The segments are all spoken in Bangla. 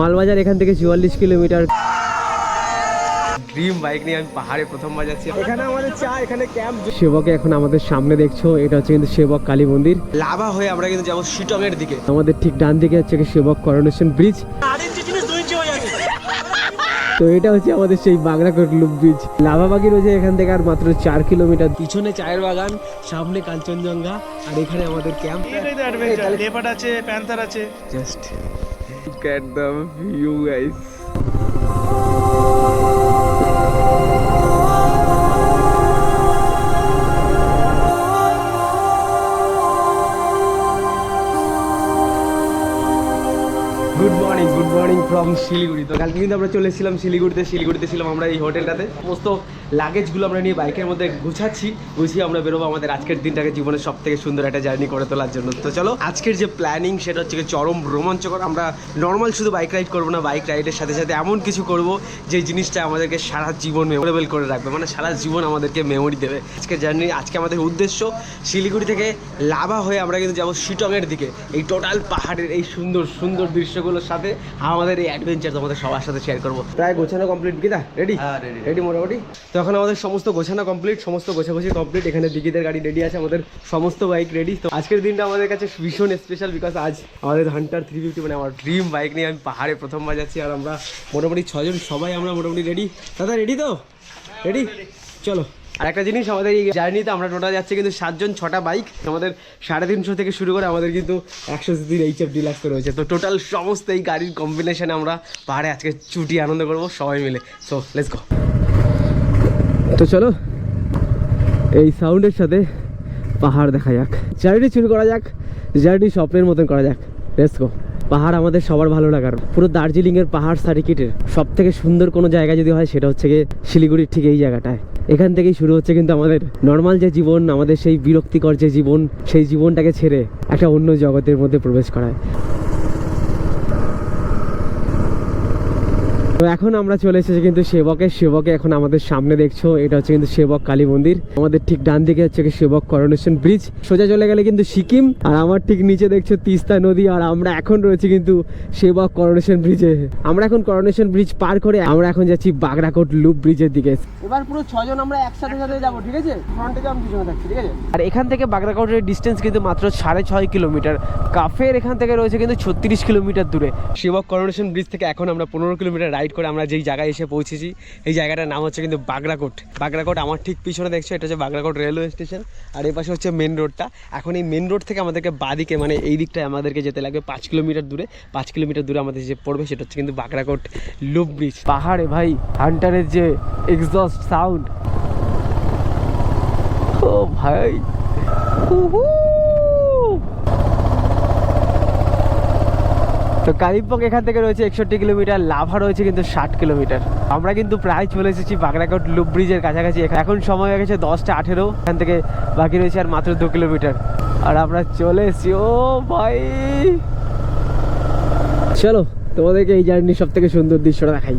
মালবাজার এখান থেকে চুয়াল্লিশ কিলোমিটার। ড্রিম বাইক নিয়ে আমি পাহাড়ে প্রথমবার যাচ্ছি। এখানে আমাদের চা এখানে ক্যাম্প সেবকে এখন আমাদের সামনে দেখছ এটা হচ্ছে কিন্তু সেবক কালী মন্দির। লাভা হয়ে আমরা কিন্তু যাব শিটং এর দিকে। আমাদের ঠিক ডান দিকে হচ্ছে কি সেবক করোনেশন ব্রিজ তো এটা হচ্ছে আমাদের সেই লুপ ব্রিজ লাভাবাগি রয়েছে এখান থেকে আর মাত্র চার কিলোমিটার। পিছনে চায়ের বাগান সামনে কাঞ্চনজঙ্ঘা আর এখানে আমাদের ক্যাম্প আছে প্যান্থার আছে। Just look at the view, guys. Good morning good morning from Siliguri. তো কালকে কিন্তু আমরা চলে এসেছিলাম শিলিগুড়িতে শিলিগুড়িতে ছিলাম আমরা এই হোটেলটাতে। সমস্ত লাগেজগুলো আমরা নিয়ে বাইকের মধ্যে গুছাচ্ছি গুছিয়ে আমরা বেরোবো আমাদের আজকের দিনটাকে জীবনের সব থেকে সুন্দর একটা জার্নি করে তোলার জন্য। তো চলো আজকের যে প্ল্যানিং সেটা হচ্ছে চরম রোমাঞ্চকর। আমরা নর্মাল শুধু বাইক রাইড করব না বাইক রাইডের সাথে সাথে এমন কিছু করব যে জিনিসটা আমাদেরকে সারা জীবন মেমোরেবল করে রাখবে মানে সারা জীবন আমাদেরকে মেমোরি দেবে। আজকের জার্নি আজকে আমাদের উদ্দেশ্য শিলিগুড়ি থেকে লাভা হয়ে আমরা কিন্তু যাব শিটংয়ের দিকে। এই টোটাল পাহাড়ের এই সুন্দর সুন্দর দৃশ্যগুলোর সাথে আমাদের এই অ্যাডভেঞ্চার তোমাদের সবার সাথে শেয়ার করব। প্রায় গোছানো কমপ্লিট গীতা রেডি রেডি মোটামুটি? তো এখন আমাদের সমস্ত গোছানো কমপ্লিট সমস্ত গোছাগুছি কমপ্লিট এখানে দিঘিদের গাড়ি রেডি আছে, আমাদের সমস্ত বাইক রেডি তো আজকের দিনটা আমাদের কাছে ভীষণ স্পেশাল বিকজ আজ আমাদের হান্টার থ্রি ফিফটি মানে আমার ড্রিম বাইক নিয়ে আমি পাহাড়ে প্রথমবার যাচ্ছি আর আমরা মোটামুটি ছজন সবাই আমরা মোটামুটি রেডি দাদা রেডি তো? রেডি চলো। আর একটা জিনিস, আমাদের এই জার্নিতে আমরা টোটাল যাচ্ছি কিন্তু সাতজন, ছটা বাইক আমাদের সাড়ে তিনশো থেকে শুরু করে আমাদের কিন্তু একশো সিসির এইচ এফ ডিলাক্স রয়েছে। তো টোটাল সমস্ত এই গাড়ির কম্বিনেশনে আমরা পাহাড়ে আজকে ছুটি আনন্দ করব সবাই মিলে। সো লেটস গো তো চলো, এই সাউন্ডের সাথে পাহাড় দেখা যাক। জার্নি শুরু করা যাক জার্নি স্বপ্নের মতন করা যাক। গো পাহাড় আমাদের সবার ভালো লাগার। পুরো দার্জিলিংয়ের পাহাড় সার্কিটের সব থেকে সুন্দর কোনো জায়গা যদি হয়, সেটা হচ্ছে গিয়ে শিলিগুড়ির ঠিক এই জায়গাটায়। এখান থেকেই শুরু হচ্ছে কিন্তু আমাদের নর্মাল যে জীবন, আমাদের সেই বিরক্তিকর যে জীবন, সেই জীবনটাকে ছেড়ে একটা অন্য জগতের মধ্যে প্রবেশ করায়। তো এখন আমরা চলে এসেছি কিন্তু সেবকের সেবকে এখন আমাদের সামনে দেখছ এটা হচ্ছে কিন্তু সেবক কালী মন্দির। আমাদের ঠিক ডান দিকে হচ্ছে কি সেবক করোনেশন ব্রিজ সোজা চলে গেলে কিন্তু সিকিম আর আমার ঠিক নিচে দেখছ তিস্তা নদী আর আমরা এখন রয়েছে কিন্তু সেবক করোনেশন ব্রিজে আমরা এখন করোনেশন ব্রিজ পার করে আমরা এখন যাচ্ছি বাগরাকোট লুপ ব্রিজের দিকে। এবার পুরো ছজন আমরা একসাথে সাথে যাব ঠিক আছে? ফ্রন্টে যাব পিছনে থাকছি ঠিক আছে? আর এখান থেকে বাগরাকোটের ডিস্টেন্স কিন্তু মাত্র সাড়ে ছয় কিলোমিটার। কাফের এখান থেকে রয়েছে কিন্তু ছত্রিশ কিলোমিটার দূরে। সেবক করোনেশন ব্রিজ থেকে এখন আমরা পনেরো কিলোমিটার রাইড করে আমরা যেই জায়গায় এসে পৌঁছেছি, এই জায়গাটার নাম হচ্ছে কিন্তু বাগরাকোট বাগরাকোট আমার ঠিক পিছনে দেখছ, এটা হচ্ছে বাগরাকোট রেলওয়ে স্টেশন, আর এই পাশে হচ্ছে মেন রোডটা এখন এই মেন রোড থেকে আমাদেরকে বাদিকে মানে এই দিকটায় আমাদেরকে যেতে লাগবে পাঁচ কিলোমিটার দূরে। পাঁচ কিলোমিটার দূরে আমাদের যে পড়বে, সেটা হচ্ছে কিন্তু বাগরাকোট লুপ ব্রিজ পাহাড়ে ভাই হান্টারের যে এক্সস্ট সাউন্ড ও ভাই তো কালিম্পং এখান থেকে রয়েছে একষট্টি কিলোমিটার, লাভা রয়েছে কিন্তু ষাট কিলোমিটার। আমরা কিন্তু প্রায় চলে এসেছি বাগরাকোট লুপ ব্রিজের কাছাকাছি। এখন সময় হয়ে গেছে দশটা আঠেরো, এখান থেকে বাকি রয়েছে আর মাত্র দু কিলোমিটার। আর আমরা চলে এসেছি, ও ভাই! চলো, তোমাদেরকে এই জার্নি সব থেকে সুন্দর দৃশ্যটা দেখাই।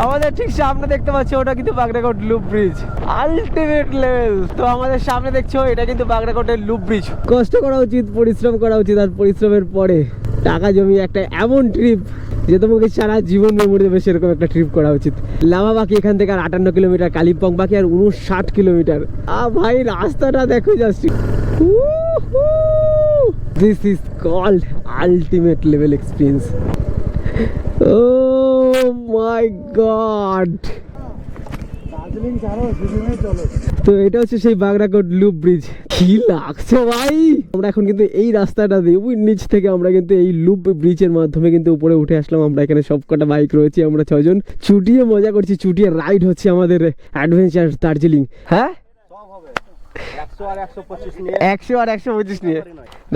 আমাদের ঠিক সামনে দেখতে পাচ্ছ, ওটা কিন্তু Bagrakot loop bridge. Ultimate level তো আমাদের সামনে দেখছ, এটা কিন্তু বাগরাকোটের লুপ ব্রিজ। কষ্ট করা উচিত, পরিশ্রম করা উচিত, আর পরিশ্রমের পরে টাকা জমি একটা এমন ট্রিপ যে তোমাকে সারা জীবন মেমোরি দেবে, সেরকম একটা ট্রিপ করা উচিত। লামা বাকি এখান থেকে আর আটান্ন কিলোমিটার, কালিম্পং বাকি আর উনষাট কিলোমিটার। আ ভাই, রাস্তাটা দেখো যাচ্ছি this is called ultimate level experience O. My god তো এটা হচ্ছে সেই বাগরাকোট লুপ ব্রিজ কি লাগছে ভাই? আমরা এখন কিন্তু এই রাস্তাটা দিয়ে ওই নিচ থেকে আমরা কিন্তু এই লুপ ব্রিজের মাধ্যমে কিন্তু উপরে উঠে আসলাম। আমরা এখানে সবকটা বাইক রয়েছে, আমরা ছজন চুটিয়ে মজা করছি, চুটিয়ে রাইড হচ্ছে আমাদের অ্যাডভেঞ্চার দার্জিলিং হ্যাঁ? একশো আর একশো পঁচিশ নিয়ে।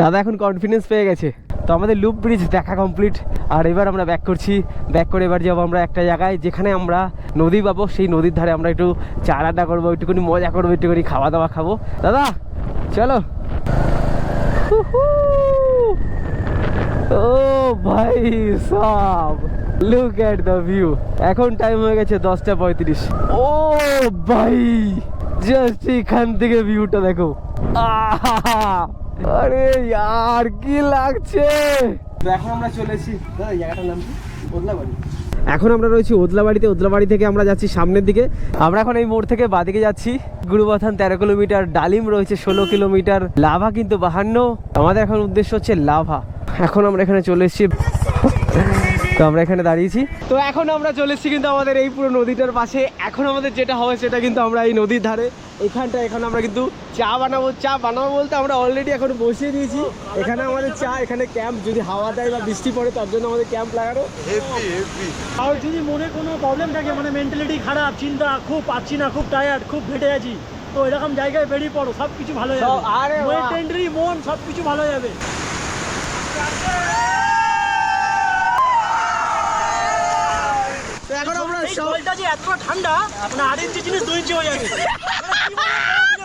দাদা এখন কনফিডেন্স পেয়ে গেছে। তো আমাদের লুপ ব্রিজ দেখা কমপ্লিট আর এবার আমরা ব্যাক করছি। ব্যাক করে এবার যাব আমরা একটা জায়গায় যেখানে আমরা নদী পাবো। সেই নদীর ধারে আমরা একটু চা রান্না করব, একটুখানি মজা করব, একটুখানি খাওয়া দাওয়া খাব। দাদা, চলো। ও ভাই সব। লুক এট দ্য ভিউ এখন টাইম হয়ে গেছে দশটা পঁয়ত্রিশ। ও ভাই। জাস্ট এখান থেকে ভিউটা দেখো! আরে ইয়ার কি লাগছে? এখন আমরা চলে এসেছি দাদা এই জায়গাটার নাম কি? এখন আমরা রয়েছি ওদলাবাড়িতে। ওদলাবাড়ি থেকে আমরা যাচ্ছি সামনের দিকে। আমরা এখন এই মোড় থেকে বাদিকে যাচ্ছি। গুরুবাথান তেরো কিলোমিটার ডালিম রয়েছে ষোলো কিলোমিটার। লাভা কিন্তু বাহান্ন। আমাদের এখন উদ্দেশ্য হচ্ছে লাভা। এখন আমরা এখানে চলে এসেছি। তো আমরা এখানে দাঁড়িয়েছি। তো এখন আমরা চলে এসেছি কিন্তু আমাদের এই পুরো নদীটার পাশে। এখন আমাদের যেটা হবে সেটা কিন্তু আমরা এই নদীর ধারে। এখানটা এখন আমরা কিন্তু চা বানাবো। চা বানাবো বলতে আমরা অলরেডি এখন বসিয়ে দিয়েছি। এখানে আমাদের চা এখানে ক্যাম্প যদি হাওয়া দেয় বা বৃষ্টি পড়ে তার জন্য আমাদের ক্যাম্প লাগানো। আর যদি মনে কোনো প্রবলেম থাকে মানে মেন্টালিটি খারাপ চিন্তা খুব পাচ্ছি না খুব টায়ার্ড খুব ফেটে আছি তো এরকম জায়গায় বেরিয়ে পড়ো সব কিছু ভালো যাবে। আরে মন সব কিছু ভালো যাবে। এখন আমরা এই জলটা যে এত ঠান্ডা মানে আট ইঞ্চি জিনিস দুই ইঞ্চি হয়ে যাবে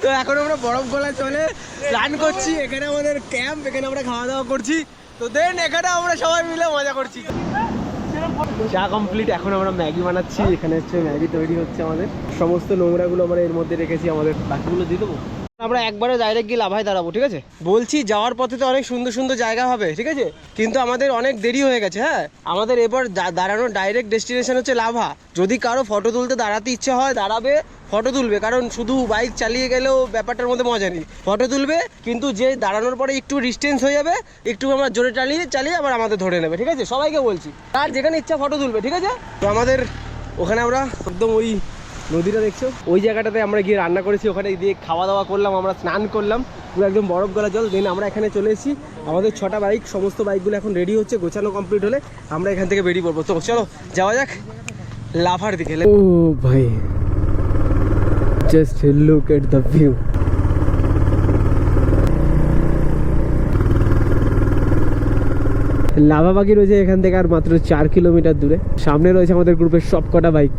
তো এখন আমরা বরফ গলায় চলে প্ল্যান করছি এখানে আমাদের ক্যাম্প এখানে আমরা খাওয়া দাওয়া করছি। তো দেন এখানে আমরা সবাই মিলে মজা করছি। চা কমপ্লিট এখন আমরা ম্যাগি বানাচ্ছি। এখানে হচ্ছে ম্যাগি তৈরি হচ্ছে আমাদের। সমস্ত নোংরাগুলো আমরা এর মধ্যে রেখেছি আমাদের। বাকিগুলো দিয়ে দেবো? আমরা একবারে ডাইরেক্ট গিয়ে লাভায় দাঁড়াবো, ঠিক আছে? বলছি যাওয়ার পথে তো অনেক সুন্দর সুন্দর জায়গা হবে, ঠিক আছে? কিন্তু আমাদের অনেক দেরি হয়ে গেছে হ্যাঁ? আমাদের এবার দাঁড়ানোর ডাইরেক্ট ডেস্টিনেশন হচ্ছে লাভা। যদি কারও ফটো তুলতে দাঁড়াতে ইচ্ছে হয়, দাঁড়াবে ফটো তুলবে। কারণ শুধু বাইক চালিয়ে গেলেও ব্যাপারটার মধ্যে মজা নেই। ফটো তুলবে, কিন্তু যে দাঁড়ানোর পরে একটু ডিস্টেন্স হয়ে যাবে, একটু আমরা জোরে চালিয়ে চালিয়ে আবার আমাদের ধরে নেবে, ঠিক আছে? সবাইকে বলছি। তার যেখানে ইচ্ছা ফটো তুলবে, ঠিক আছে? তো আমাদের ওখানে আমরা একদম ওই নদীটা দেখছ? ওই জায়গাটাতে আমরা গিয়ে রান্না করেছি, ওখানে দিয়ে খাওয়া দাওয়া করলাম, আমরা স্নান করলাম, পুরো একদম বরফ গলা জল। দেন আমরা এখানে চলে এসেছি। আমাদের ছটা বাইক সমস্ত বাইকগুলো এখন রেডি হচ্ছে, গোছানো কমপ্লিট হলে আমরা এখান থেকে বেরিয়ে পড়ব। তো চলো, যাওয়া যাক লাফার দিকে। ও ভাই just look at the view Lava বাকি রয়েছে এখান থেকে আর মাত্র চার কিলোমিটার দূরে। সামনে রয়েছে আমাদের গ্রুপের সব কটা বাইক!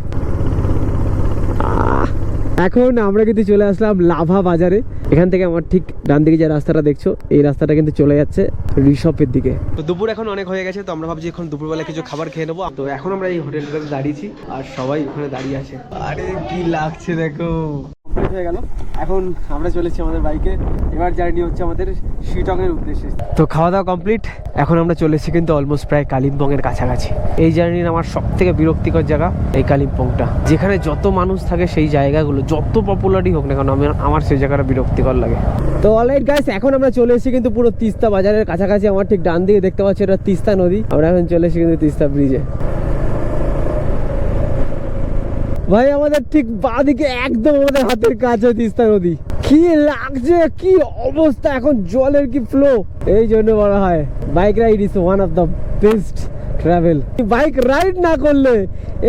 এখন আমরা কিন্তু চলে আসলাম লাভা বাজারে। এখান থেকে আমার ঠিক ডান দিকে যে রাস্তাটা দেখছ, এই রাস্তাটা কিন্তু চলে যাচ্ছে ঋষভের দিকে। তো দুপুর এখন অনেক হয়ে গেছে, তো আমরা ভাবছি এখন দুপুরবেলা কিছু খাবার খেয়ে নেব। তো এখন আমরা এই হোটেলটাতে দাঁড়িয়েছি, আর সবাই ওখানে দাঁড়িয়ে আছে। আরে কি লাগছে দেখো। কমপ্লিট হয়ে গেল। এখন আমরা চলেছি আমাদের বাইকে এবার জার্নি হচ্ছে আমাদের শিটংয়ের উদ্দেশ্যে। তো খাওয়া দাওয়া কমপ্লিট এখন আমরা চলেছি কিন্তু অলমোস্ট প্রায় কালিম্পংয়ের কাছাকাছি। এই জার্নির আমার সব থেকে বিরক্তিকর জায়গা, এই কালিম্পংটা যেখানে যত মানুষ থাকে সেই জায়গাগুলো, যত পপুলারই হোক না কেন, আমি আমার সেই জায়গাটা বিরক্তিকর লাগে। তো অলরাইট গাইস এখন আমরা চলে এসেছি কিন্তু পুরো তিস্তা বাজারের কাছাকাছি। আমার ঠিক ডান দিকে দেখতে পাচ্ছি এটা তিস্তা নদী। আমরা এখন চলে এসেছি কিন্তু তিস্তা ব্রিজে ভাই, আমাদের ঠিক বাঁদিকে একদম আমাদের হাতের কাছে তিস্তা নদী। কি লাগছে, কি অবস্থা, এখন জলের কি ফ্লো এই জন্য বলা হয় bike ride is one of the best travel bike ride না করলে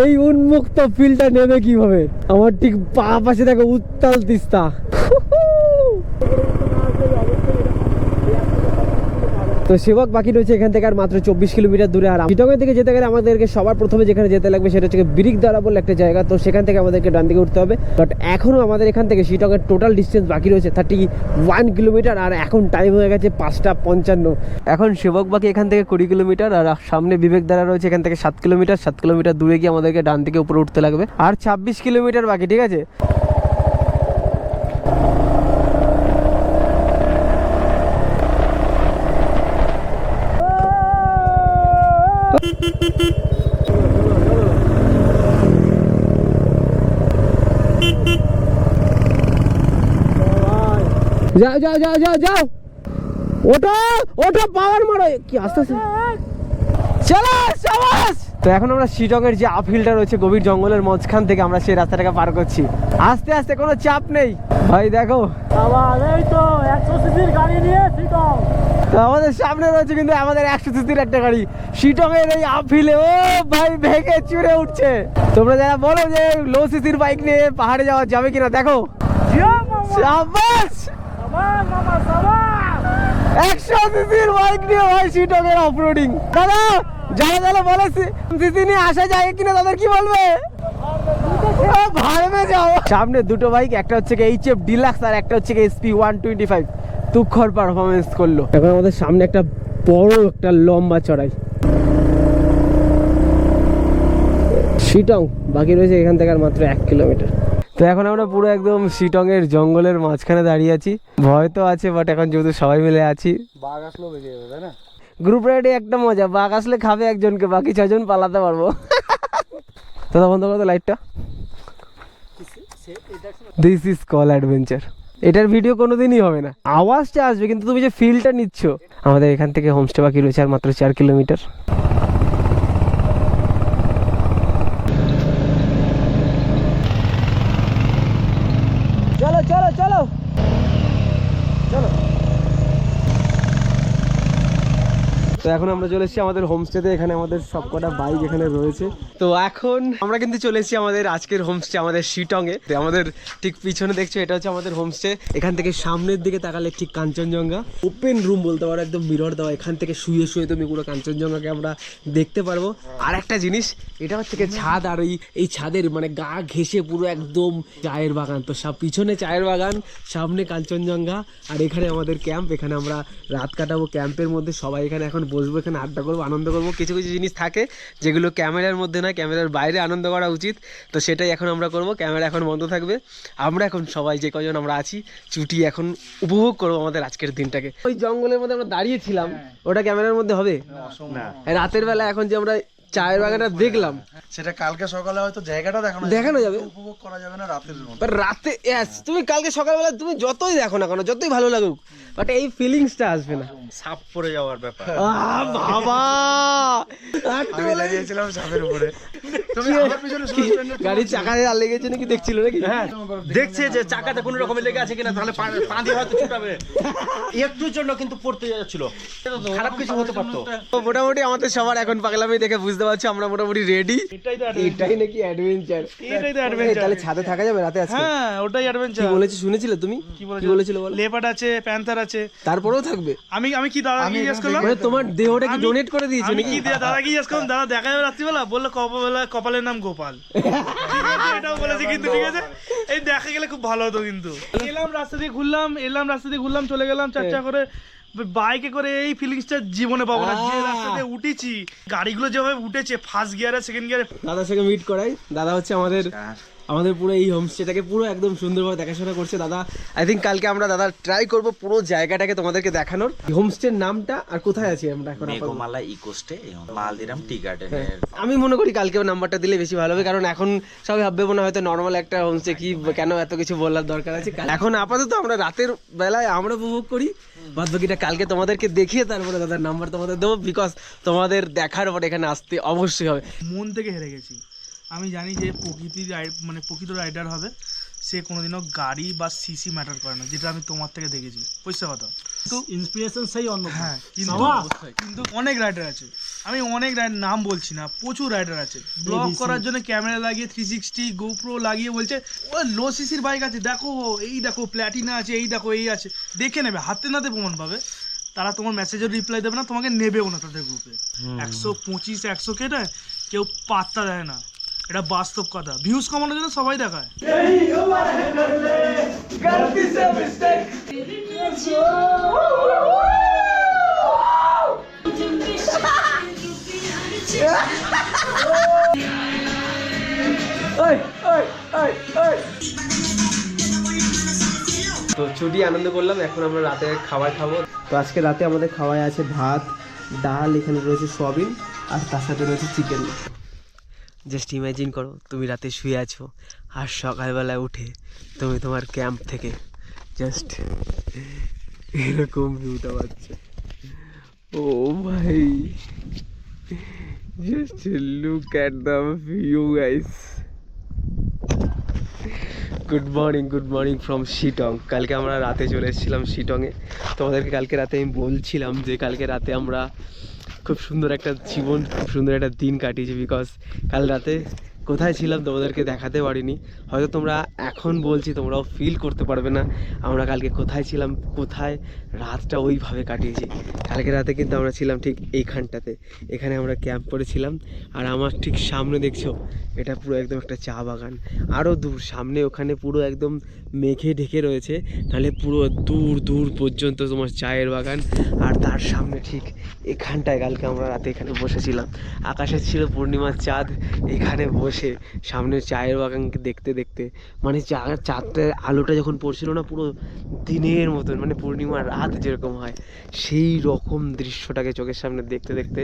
এই উন্মুক্ত ফিলটা নেবে কীভাবে? আমার ঠিক পা পাশে দেখো উত্তাল তিস্তা। তো সেবক বাকি রয়েছে এখান থেকে আর মাত্র চব্বিশ কিলোমিটার দূরে। আর চিটগের থেকে যেতে গেলে আমাদেরকে সবার প্রথমে যেখানে যেতে লাগবে সেটা হচ্ছে বিরিকদারা বলে একটা জায়গা। তো সেখান থেকে আমাদেরকে ডান দিকে উঠতে হবে। বাট এখনও আমাদের এখান থেকে শিটকের টোটাল ডিস্টেন্স বাকি রয়েছে থার্টি ওয়ান কিলোমিটার আর এখন টাইম হয়ে গেছে পাঁচটা পঞ্চান্ন। এখন সেবক বাকি এখান থেকে কুড়ি কিলোমিটার আর সামনে বিবেক দ্বারা রয়েছে এখান থেকে সাত কিলোমিটার। সাত কিলোমিটার দূরে গিয়ে আমাদেরকে ডান দিকে উপরে উঠতে লাগবে। আর ছাব্বিশ কিলোমিটার বাকি, ঠিক আছে? যাও যাও যাও যাও যাও। ওটা ওটা পাওয়ার মারো। কি আস্তে আস্তে। চলো সাবাস। তো এখন আমরা শিটং এর যে আপহিলটা রয়েছে গভীর জঙ্গলের মাঝখান থেকে আমরা সেই রাস্তাটাকে পার করছি। আস্তে আস্তে কোনো চাপ নেই। ভাই দেখো। তো আমাদের সামনে রয়েছে কিন্তু আমাদের একশো সিসির একটা গাড়ি। শিটং এর এই আপহিলে ও ভাই ভেঙে চুরে উঠছে। তোমরা যারা বলো যে লো সিসির বাইক নিয়ে পাহাড়ে যাওয়া যাবে কিনা দেখো। সাবাস! বাইক নিয়ে ভাই যারা যারা নিয়ে আসা যায় কি বলবে? যাও সামনে দুটো বাইক একটা হচ্ছে এফ ডিলাক্স আর একটা হচ্ছে ওয়ান টোয়েন্টি ফাইভ পারফরমেন্স করল। এখন আমাদের সামনে একটা বড় একটা লম্বা চড়াই। শিটং বাকি রয়েছে এখান থেকে আর মাত্র এক কিলোমিটার তো এখন আমরা পুরো একদম শিটং এর জঙ্গলের মাঝখানে দাঁড়িয়ে আছি। ভয় তো আছে বাট এখন যেহেতু সবাই মিলে আছি। বাঘ আসলেও যাবে তাই না? গ্রুপ রাইডে একটা মজা। বাঘ আসলে খাবে একজনকে বাকি ছজন পালাতে পারব। দাদা বন্ধ করো তো লাইটটা দিস ইজ কল অ্যাডভেঞ্চার এটার ভিডিও কোনোদিনই হবে না। আওয়াজটা আসবে কিন্তু তুমি যে ফিলটা নিচ্ছ। আমাদের এখান থেকে হোমস্টে বাকি রয়েছে আর মাত্র চার কিলোমিটার চলো চলো চলো চলো তো এখন আমরা চলে এসেছি আমাদের হোমস্টেতে এখানে আমাদের সবকটা বাইক এখানে রয়েছে। তো এখন আমরা কিন্তু চলে এসেছি আমাদের আজকের হোমস্টে আমাদের শিটংয়ে আমাদের ঠিক পিছনে দেখছ, এটা হচ্ছে আমাদের হোমস্টে এখান থেকে সামনের দিকে তাকালে ঠিক কাঞ্চনজঙ্ঘা। ওপেন রুম বলতে পারো, একদম মিরর দেওয়া। এখান থেকে শুয়ে শুয়ে তুমি পুরো কাঞ্চনজঙ্ঘাকে আমরা দেখতে পারব। আর একটা জিনিস, এটা হচ্ছে ছাদ আর এই এই ছাদের মানে গা ঘেসে পুরো একদম চায়ের বাগান। তো সব পিছনে চায়ের বাগান, সামনে কাঞ্চনজঙ্ঘা। আর এখানে আমাদের ক্যাম্প এখানে আমরা রাত কাটাবো। ক্যাম্পের মধ্যে সবাই এখানে এখন বসবো এখানে আড্ডা করব আনন্দ করব। কিছু কিছু জিনিস থাকে যেগুলো ক্যামেরার মধ্যে না ক্যামেরার বাইরে আনন্দ করা উচিত। তো সেটাই এখন আমরা করব ক্যামেরা এখন বন্ধ থাকবে। আমরা এখন সবাই যে কজন আমরা আছি চুটি এখন উপভোগ করব আমাদের আজকের দিনটাকে। ওই জঙ্গলের মধ্যে আমরা দাঁড়িয়েছিলাম ওটা ক্যামেরার মধ্যে হবে? রাতের বেলা এখন যে আমরা চায়ের বাগানটা দেখলাম। সেটা কালকে সকালে হয়তো জায়গাটা দেখানো দেখানো যাবে। উপভোগ করা যাবে না রাতের মধ্যে বাট রাতে এস তুমি কালকে সকালবেলা তুমি যতই দেখো না কেন যতই ভালো লাগুক বাট এই ফিলিংসটা আসবে না। সাপ পড়ে যাওয়ার ব্যাপার। আ বাবা! আমি লাগিয়েছিলাম সাপের উপরে। তুমি আমার পিছনে শুনে গাড়ির চাকায় আর লেগেছে নাকি? দেখছিল নাকি? হ্যাঁ দেখছে যে চাকাতে কোনো রকমের লেগে আছে কিনা তাহলে পা- পা দিয়ে হয়তো ছুটাবে। একটুর জন্য কিন্তু পড়তে যাচ্ছিল। খারাপ কিছু হতে পারতো। মোটামুটি আমাদের সবার এখন পাগলামি দেখে বুঝতে পারছি আমরা মোটামুটি রেডি এটাই নাকি অ্যাডভেঞ্চার এটাই তো adventure। তাহলে ছাদে থাকা যাবে রাতে আজকে? হ্যাঁ ওটাই কি অ্যাডভেঞ্চার বলেছি শুনেছিলে তুমি? কি বলেছিল? বলো? লেপার্ড আছে প্যান্থার আছে। তারপরেও থাকবে? আমি আমি কি দাদা কি জিজ্ঞেস করলাম? মানে তোমার দেহটা কি ডোনেট করে দিয়েছে নাকি? কি দিয়া- দাদা কি জিজ্ঞেস করলাম? দাদা দেখা যাবে রাত্রিবেলা? বলল কপালে কপালের নাম গোপাল। এটাও বলেছে কিন্তু ঠিক আছে? এই দেখা গেলে খুব ভালো হতো কিন্তু। এলাম রাস্তা দিয়ে ঘুরলাম এলাম রাস্তা দিয়ে ঘুরলাম চলে গেলাম চারচা করে বাইকে করে এই ফিলিংসটা জীবনে পাবো না। যে রাস্তাতে উঠেছি গাড়িগুলো যেভাবে উঠেছে ফার্স্ট গিয়ারে সেকেন্ড গিয়ারে দাদার সঙ্গে মিট করাই। দাদা হচ্ছে আমাদের আমাদের পুরো এই হোমস্টেটাকে পুরো একদম সুন্দরভাবে দেখাশোনা করছে দাদা। আই থিঙ্ক কালকে আমরা দাদা ট্রাই করব পুরো জায়গাটাকে তোমাদেরকে দেখানোর। হোমস্টের নামটা আর কোথায় আছি আমরা এখন মেঘমালা ইকোস্টে মালদিরাম টি গার্ডেনের আমি মনে করি কালকে নাম্বারটা দিলে বেশি ভালো হবে কারণ এখন সবাই ভাববে মনে হয়তো নর্মাল একটা হোমস্টে কি কেন এত কিছু বলার দরকার আছে? এখন আপাতত আমরা রাতের বেলায় আমরা উপভোগ করি। বাদ বাকিটা কালকে তোমাদেরকে দেখিয়ে তারপরে দাদার নাম্বার তোমাদের দেবো বিকজ তোমাদের দেখার পর এখানে আসতে অবশ্যই হবে। মন থেকে হেরে গেছি। আমি জানি যে প্রকৃতির রাই- মানে প্রকৃত রাইডার হবে। সে কোনোদিনও গাড়ি বা সিসি ম্যাটার করে না যেটা আমি তোমার থেকে দেখেছি। বুঝতে কথা তো ইন্সপিরেশন সেই অন্য হ্যাঁ কিন্তু কিন্তু অনেক রাইডার আছে। আমি অনেক রাইডার নাম বলছি না প্রচুর রাইডার আছে। ব্লগ করার জন্য ক্যামেরা লাগিয়ে থ্রি সিক্সটি গোপ্রো লাগিয়ে বলছে ও লো সিসির বাইক আছে দেখো এই দেখো প্ল্যাটিনা আছে এই দেখো এই আছে। দেখে নেবে হাতে নাতে প্রমাণ পাবে। তারা তোমার মেসেজের রিপ্লাই দেবে না তোমাকে নেবেও না তাদের গ্রুপে একশো পঁচিশ একশো কেটে কেউ পাত্তা দেয় না। এটা বাস্তব কথা। ভিউজ কমানোর জন্য সবাই দেখায়। তো ছুটি আনন্দ করলাম এখন আমরা রাতে খাবার খাব। তো আজকে রাতে আমাদের খাওয়ায় আছে ভাত ডাল এখানে রয়েছে সয়াবিন আর তার সাথে রয়েছে চিকেন জাস্ট ইমাজিন করো, তুমি রাতে শুয়ে আছো আর সকালবেলায় উঠে তুমি তোমার ক্যাম্প থেকে জাস্ট এরকম ভিউটা পাচ্ছ। ও ভাই just look at the view guys good morning good morning from Sittong কালকে আমরা রাতে চলে এসেছিলাম শিটংয়ে তোমাদেরকে কালকে রাতে আমি বলছিলাম যে কালকে রাতে আমরা খুব সুন্দর একটা জীবন, খুব সুন্দর একটা দিন কাটিয়েছি বিকজ কাল রাতে কোথায় ছিলাম তোমাদেরকে দেখাতে পারিনি। হয়তো তোমরা এখন বলছি, তোমরাও ফিল করতে পারবে না আমরা কালকে কোথায় ছিলাম, কোথায় রাতটা ওইভাবে কাটিয়েছি। কালকে রাতে কিন্তু আমরা ছিলাম ঠিক এইখানটাতে। এখানে আমরা ক্যাম্প করেছিলাম আর আমার ঠিক সামনে দেখছ, এটা পুরো একদম একটা চা বাগান। আরও দূর, সামনে ওখানে পুরো একদম মেঘে ঢেকে রয়েছে। তাহলে পুরো দূর দূর পর্যন্ত তোমার চায়ের বাগান। আর তার সামনে ঠিক এখানটায় কালকে আমরা রাতে এখানে বসেছিলাম। আকাশে ছিল পূর্ণিমার চাঁদ, এখানে বসে সামনে চায়ের বাগানকে দেখতে দেখতে। মানে চা চারটে আলোটা যখন পড়ছিল না, পুরো দিনের মতন মানে পূর্ণিমার রাত যেরকম হয়, সেই রকম দৃশ্যটাকে চোখের সামনে দেখতে দেখতে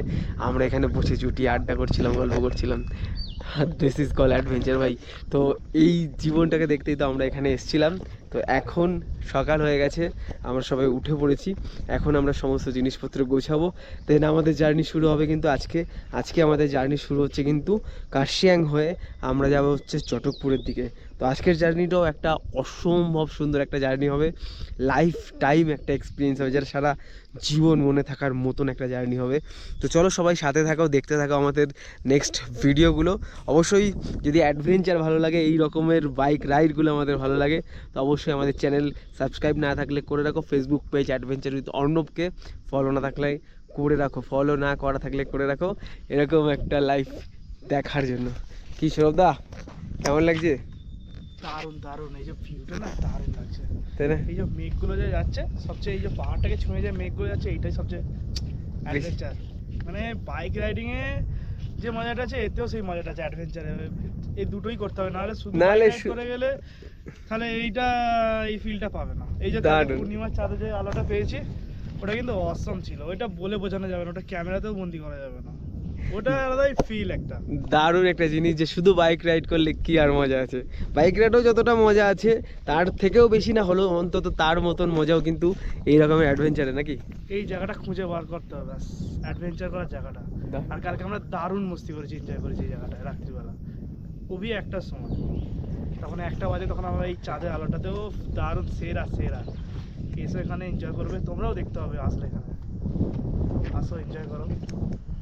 আমরা এখানে বসে জুটি আড্ডা করছিলাম, গল্প করছিলাম। দিস ইজ কল অ্যাডভেঞ্চার ভাই। তো এই জীবনটাকে দেখতেই তো আমরা এখানে এসেছিলাম। তো এখন সকাল হয়ে গেছে, আমরা সবাই উঠে পড়েছি। এখন আমরা সমস্ত জিনিসপত্র গোছাবো। দেন আমাদের জার্নি শুরু হবে কিন্তু আজকে। আজকে আমাদের জার্নি শুরু হচ্ছে কিন্তু কার্শিয়াং হয়ে আমরা যাব হচ্ছে চটকপুরের দিকে। তো আজকের জার্নিটাও একটা অসম্ভব সুন্দর একটা জার্নি হবে। লাইফ টাইম একটা এক্সপিরিয়েন্স হবে, যেটা সারা জীবন মনে থাকার মতন একটা জার্নি হবে। তো চলো সবাই সাথে থাকো দেখতে থাকো আমাদের নেক্সট ভিডিওগুলো অবশ্যই যদি অ্যাডভেঞ্চার ভালো লাগে, এই রকমের বাইক রাইডগুলো আমাদের ভালো লাগে, তো অবশ্যই আমাদের চ্যানেল সাবস্ক্রাইব না থাকলে করে রাখো। ফেসবুক পেজ অ্যাডভেঞ্চার উইথ অর্ণবকে ফলো না থাকলে করে রাখো। ফলো না করা থাকলে করে রাখো। এরকম একটা লাইফ দেখার জন্য। কি সৌরভদা কেমন লাগছে? দারুণ দারুণ। এই যে ভিউটা না দারুণ লাগছে। তাই না? এই যে মেঘগুলো যে যাচ্ছে সবচেয়ে এই যে পাহাড়টাকে ছুঁয়ে যে মেঘগুলো যাচ্ছে এইটাই সবচেয়ে অ্যাডভেঞ্চার মানে বাইক রাইডিং এ যে মজাটা আছে এতেও সেই মজাটা আছে অ্যাডভেঞ্চারে এই দুটোই করতে হবে নাহলে শুধু নাহলে করে গেলে তাহলে এইটা এই ফিলটা পাবে না। এই যে। পূর্ণিমার চাঁদে যে আলোটা পেয়েছি ওটা কিন্তু অসম ছিল। ওটা বলে বোঝানো যাবে না ওটা ক্যামেরাতেও বন্দি করা যাবে না। ওটা আলাদাই ফিল একটা। দারুণ একটা জিনিস যে শুধু বাইক রাইড করলে কি আর মজা আছে। বাইক রাইডেও যতটা মজা আছে তার থেকেও বেশি না হলেও অন্তত তার মতন মজাও কিন্তু এই রকমের অ্যাডভেঞ্চারে নাকি? এই জায়গাটা খুঁজে বার করতে হবে ব্যাস। অ্যাডভেঞ্চার করার জায়গাটা। আর কালকে আমরা দারুণ মস্তি করেছি এনজয় করেছি এই জায়গাটায় রাত্রিবেলা। খুবই একটার সময়। তখন একটা বাজে তখন আমরা এই চাঁদের আলোটাতেও দারুণ সেরা সেরা। এসে এখানে এনজয় করবে তোমরাও দেখতে হবে আসলে এখানে। আসো এনজয় করো।